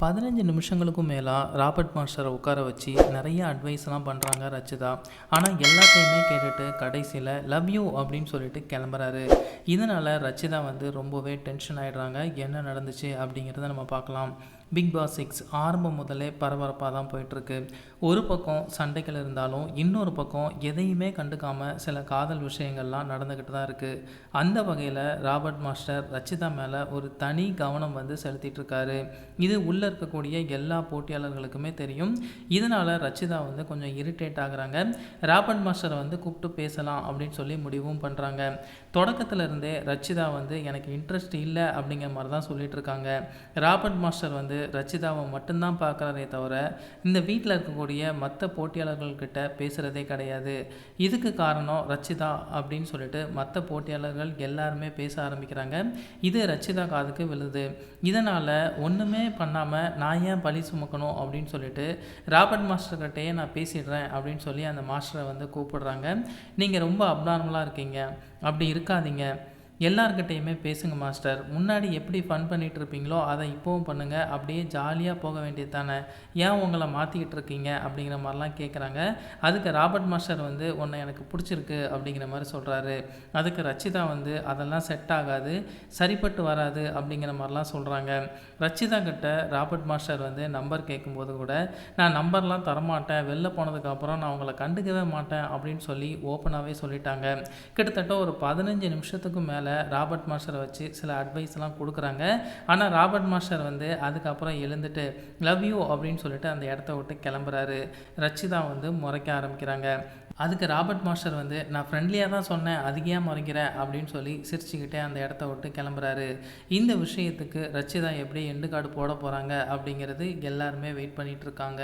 பதினஞ்சு நிமிஷங்களுக்கும் மேலாக ராபர்ட் மாஸ்டரை உட்கார வச்சு நிறைய அட்வைஸ்லாம் பண்ணுறாங்க ரச்சிதா. ஆனால் எல்லாத்தையுமே கேட்டுட்டு கடைசியில் லவ் யூ அப்படின்னு சொல்லிட்டு கிளம்புறாரு. இதனால் ரச்சிதா வந்து ரொம்பவே டென்ஷன் ஆகிடுறாங்க என்ன நடந்துச்சு அப்படிங்கிறத நம்ம பார்க்கலாம். பிக் பாஸ் சிக்ஸ் ஆரம்பம் முதலே பரபரப்பாக தான் போயிட்டுருக்கு. ஒரு பக்கம் சண்டைகள் இருந்தாலும் இன்னொரு பக்கம் எதையுமே கண்டுக்காமல் சில காதல் விஷயங்கள்லாம் நடந்துக்கிட்டு தான் இருக்குது அந்த வகையில் ராபர்ட் மாஸ்டர் ரச்சிதா மேலே ஒரு தனி கவனம் வந்து செலுத்திட்டுருக்காரு. இது உள்ளே இருக்கக்கூடிய எல்லா போட்டியாளர்களுக்குமே தெரியும். இதனால் ரச்சிதா வந்து கொஞ்சம் இரிட்டேட் ஆகுறாங்க. ராபர்ட் மாஸ்டரை வந்து கூப்பிட்டு பேசலாம் அப்படின்னு சொல்லி முடிவும் பண்ணுறாங்க தொடக்கத்தில் இருந்தே ரச்சிதா வந்து எனக்கு இன்ட்ரெஸ்ட் இல்லை அப்படிங்கிற மாதிரி தான் சொல்லிட்டு இருக்காங்க ராபர்ட் மாஸ்டர் வந்து ரச்சிதாவை மட்டும்தான் பார்க்குறாரே தவிர இந்த வீட்டில் இருக்கக்கூடிய மற்ற போட்டியாளர்கள்கிட்ட பேசுகிறதே கிடையாது. இதுக்கு காரணம் ரச்சிதா அப்படின்னு சொல்லிட்டு மற்ற போட்டியாளர்கள் எல்லாருமே பேச ஆரம்பிக்கிறாங்க. இது ரச்சிதா காதுக்கு விழுது. இதனால் ஒன்றுமே பண்ணாமல் நான் ஏன் பழி சுமக்கணும் அப்படின்னு சொல்லிட்டு ராபர்ட் மாஸ்டர்கிட்டயே நான் பேசிடுறேன் அப்படின்னு சொல்லி அந்த மாஸ்டரை வந்து கூப்பிடுறாங்க. நீங்கள் ரொம்ப அப்நார்மலாக இருக்கீங்க. அப்படி இருக்காதீங்க. எல்லார்கிட்டேயுமே பேசுங்க மாஸ்டர். முன்னாடி எப்படி ஃபன் பண்ணிகிட்டு இருப்பீங்களோ அதை இப்போவும் பண்ணுங்கள் அப்படியே ஜாலியாக போக வேண்டியது தானே ஏன் உங்களை மாற்றிக்கிட்டு இருக்கீங்க அப்படிங்கிற மாதிரிலாம் கேட்குறாங்க அதுக்கு ராபர்ட் மாஸ்டர் வந்து உன்னை எனக்கு பிடிச்சிருக்கு அப்படிங்கிற மாதிரி சொல்கிறாரு அதுக்கு ரச்சிதா வந்து அதெல்லாம் செட் ஆகாது சரிப்பட்டு வராது அப்படிங்கிற மாதிரிலாம் சொல்கிறாங்க ரச்சிதா கிட்ட ராபர்ட் மாஸ்டர் வந்து நம்பர் கேட்கும்போது கூட நான் நம்பர்லாம் தரமாட்டேன். வெளில போனதுக்கப்புறம் நான் உங்களை கண்டுக்கவே மாட்டேன் அப்படின்னு சொல்லி ஓப்பனாகவே சொல்லிட்டாங்க. கிட்டத்தட்ட ஒரு பதினஞ்சு நிமிஷத்துக்கு மேலே ராபர்ட் மாஸ்டரை வச்சு சில அட்வைஸ்லாம் கொடுக்குறாங்க. ஆனால் ராபர்ட் மாஸ்டர் வந்து அதுக்கப்புறம் எழுந்துட்டு லவ் யூ அப்படின்னு சொல்லிட்டு அந்த இடத்த விட்டு கிளம்புறாரு. ரச்சிதா வந்து முறைக்க ஆரம்பிக்கிறாங்க. அதுக்கு ராபர்ட் மாஸ்டர் வந்து நான் ஃப்ரெண்ட்லியாக தான் சொன்னேன். அதுக்கு ஏன் முறைக்கிற? அப்படின்னு சொல்லி சிரிச்சுக்கிட்டே அந்த இடத்த விட்டு கிளம்புறாரு. இந்த விஷயத்துக்கு ரச்சிதா எப்படி எண்டு கார்டு போட போகிறாங்க அப்படிங்கிறது எல்லாருமே வெயிட் பண்ணிகிட்ருக்காங்க இருக்காங்க.